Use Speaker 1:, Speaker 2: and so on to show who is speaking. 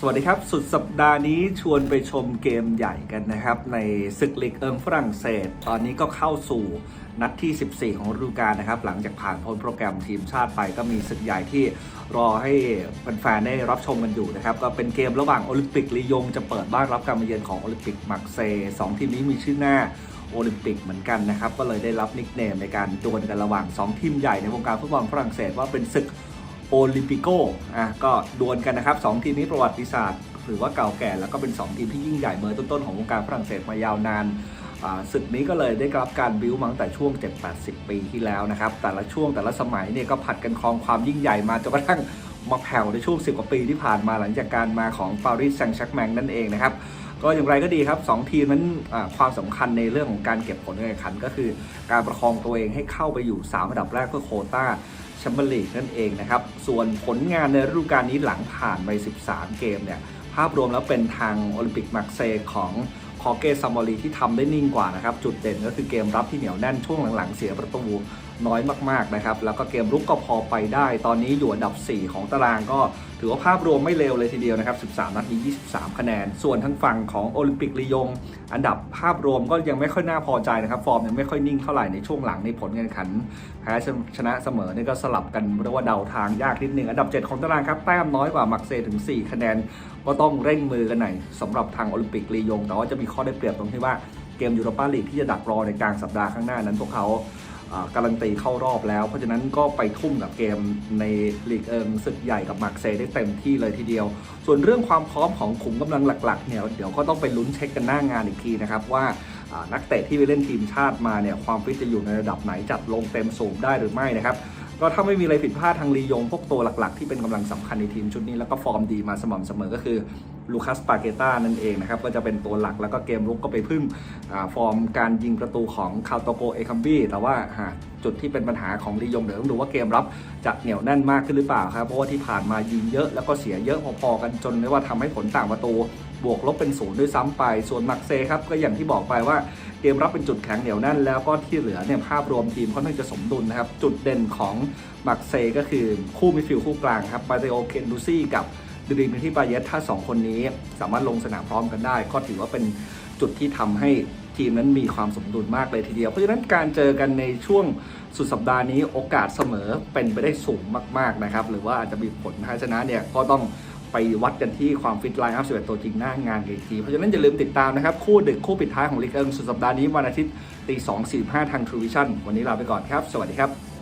Speaker 1: สวัสดีครับ สุดสัปดาห์นี้ชวนไปชมเกมใหญ่กันนะครับ ในศึกลีกเอิงฝรั่งเศส ตอนนี้ก็เข้าสู่นัดที่ 14 ของฤดูกาลนะครับ หลังจากผ่านพ้นโปรแกรมทีมชาติไปก็มีศึกใหญ่ที่รอให้แฟนๆได้รับชมกันอยู่นะครับ ก็เป็นเกมระหว่างโอลิมปิกลียง จะเปิดบ้านรับการมาเยือนของโอลิมปิกมักเซย์สองทีมนี้มีชื่อหน้าโอลิมปิกเหมือนกันนะครับ ก็เลยได้รับนิกเนมในการดวลกันระหว่าง 2 ทีมใหญ่ในวงการฟุตบอลฝรั่งเศสว่าเป็นศึก โอลิมปิโกอะก็ดวลกันนะครับ2ทีมนี้ประวัติศาสตร์หรือว่าเก่าแก่แล้วก็เป็น 2 ทีมที่ยิ่งใหญ่เบอร์ต้นๆของวงการฝรั่งเศสมายาวนานอ่าศึกนี้ก็เลยได้รับการบิวมาตั้งแต่ช่วง 7-80 ปีที่แล้วนะครับ แต่ละช่วงแต่ละสมัยเนี่ยก็ผัดกันครองความยิ่งใหญ่มาจนกระทั่งมาแผ่วในช่วง 10 กว่าปีที่ผ่านมาหลังจากการมาของปารีสแซงต์แชร์กแมงนั่นเองนะครับ ก็อย่างไรก็ดีครับ 2 ทีมนั้นความสำคัญในเรื่องของการเก็บผลการแข่งขัน ก็คือการประคองตัวเองให้เข้าไปอยู่ 3 อันดับแรกเพื่อโคต้า มเปี้ยนลีกนั่นเองนะครับ ส่วนผลงานในฤดูกาลนี้หลังผ่านไป 13 เกมเนี่ย ภาพรวมแล้วเป็นทางโอลิมปิกมาร์เซของคอเกซามอรีที่ทำได้นิ่งกว่านะครับ จุดเด่นก็คือเกมรับที่เหนียวแน่นช่วงหลังๆ เสียประตูน้อยมากๆนะครับ แล้วก็เกมรุกก็พอไปได้ ตอนนี้อยู่อันดับ 4 ของตารางก็ถือว่าภาพรวมไม่เลวเลยทีเดียวนะครับ 13 นัดมี 23 คะแนน ส่วนทางฝั่งของโอลิมปิกลียง อันดับภาพรวมก็ยังไม่ค่อยน่าพอใจนะครับ ฟอร์มยังไม่ค่อยนิ่งเท่าไหร่ในช่วงหลังในผลการแข่งขันแพ้ชนะเสมอนี่ก็สลับกันเรียกว่าเดาทางยากนิดนึง อันดับ 7 ของตารางครับ แต้มน้อยกว่ามักเซถึง 4 คะแนน ก็ต้องเร่งมือกันหน่อยสำหรับทางโอลิมปิกลียง แต่ว่าจะมีข้อได้เปรียบตรงที่ว่าเกมยูโรปาลีกที่จะดักรอในกลางสัปดาห์ข้างหน้านั้นพวกเขา การันตีเข้ารอบแล้ว เพราะฉะนั้นก็ไปทุ่มกับเกมในลีกเอิงศึกใหญ่กับมักเซย์ได้เต็มที่เลยทีเดียว ส่วนเรื่องความพร้อมของขุมกำลังหลักๆเนี่ยเดี๋ยวก็ต้องไปลุ้นเช็คกันหน้างานอีกทีนะครับว่านักเตะที่ไปเล่นทีมชาติมาเนี่ยความฟิตจะอยู่ในระดับไหนจัดลงเต็มสูบได้หรือไม่นะครับก็ถ้าไม่มีอะไรผิดพลาดทางลียง พวกตัวหลักๆ ที่เป็นกำลังสำคัญในทีมชุดนี้แล้วก็ฟอร์มดีมาสม่ำเสมอก็คือ ลูคัสปาเกต้านั่นเองนะครับก็จะเป็นตัวหลักแล้วก็เกมรุกก็ไปพึ่งอฟอร์มการยิงประตูของคาโตโกเอคัมบี้แต่ว่าจุดที่เป็นปัญหาของลียงเดี๋ยวต้องดูว่าเกมรับจะเหนียวแน่นมากขึ้นหรือเปล่าครับเพราะว่าที่ผ่านมายิงเยอะแล้วก็เสียเยอะพอๆกันจนเรียกว่าทำให้ผลต่างประตูบวกลบเป็นศูนย์ด้วยซ้ำไป ส่วนมักเซครับก็อย่างที่บอกไปว่าเกมรับเป็นจุดแข็งเหนียวแน่นแล้วก็ที่เหลือเนี่ยภาพรวมทีมค่อนข้างจะสมดุลนะครับ จุดเด่นของมักเซก็คือคู่มิดฟิลด์คู่กลางครับมาเตโอเคนดูซี่กับ ดิริมิที่บาเยตถ้า 2 คนนี้สามารถลงสนามพร้อมกันได้ ก็ถือว่าเป็นจุดที่ทำให้ทีมนั้นมีความสมดุลมากเลยทีเดียว เพราะฉะนั้นการเจอกันในช่วงสุดสัปดาห์นี้โอกาสเสมอเป็นไปได้สูงมาก ๆ นะครับ หรือว่าอาจจะมีผลแพ้ชนะเนี่ยก็ต้องไปวัดกันที่ความฟิตไลน์อัพ11ตัวจริงหน้างานกันอีกที เพราะฉะนั้นอย่าลืมติดตามนะครับ คู่ดึกคู่ปิดท้ายของลีกเอิงสุดสัปดาห์นี้วันอาทิตย์ตี2 4 5ทาง True Vision วันนี้ลาไปก่อนครับ สวัสดีครับ